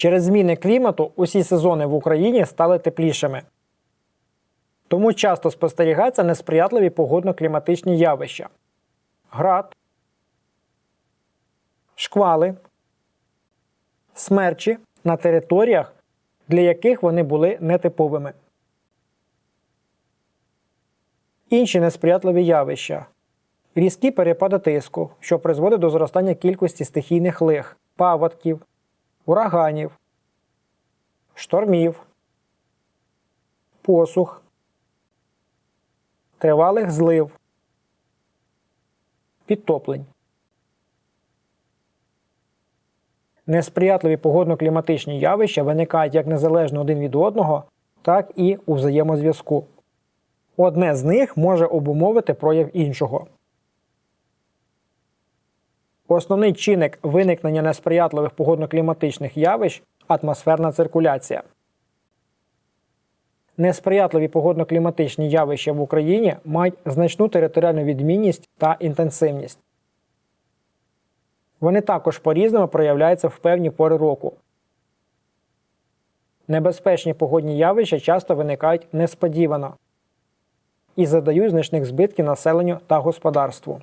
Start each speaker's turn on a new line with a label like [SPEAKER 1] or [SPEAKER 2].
[SPEAKER 1] Через зміни клімату усі сезони в Україні стали теплішими. Тому часто спостерігаються несприятливі погодно-кліматичні явища: град, шквали, смерчі на територіях, для яких вони були нетиповими. Інші несприятливі явища різкі перепади тиску, що призводить до зростання кількості стихійних лих, паводків, ураганів, штормів, посух, тривалих злив, підтоплень. Несприятливі погодно-кліматичні явища виникають як незалежно один від одного, так і у взаємозв'язку. Одне з них може обумовити прояв іншого. Основний чинник виникнення несприятливих погодно-кліматичних явищ атмосферна циркуляція. Несприятливі погодно-кліматичні явища в Україні мають значну територіальну відмінність та інтенсивність. Вони також по-різному проявляються в певні пори року. Небезпечні погодні явища часто виникають несподівано і задають значних збитків населенню та господарству.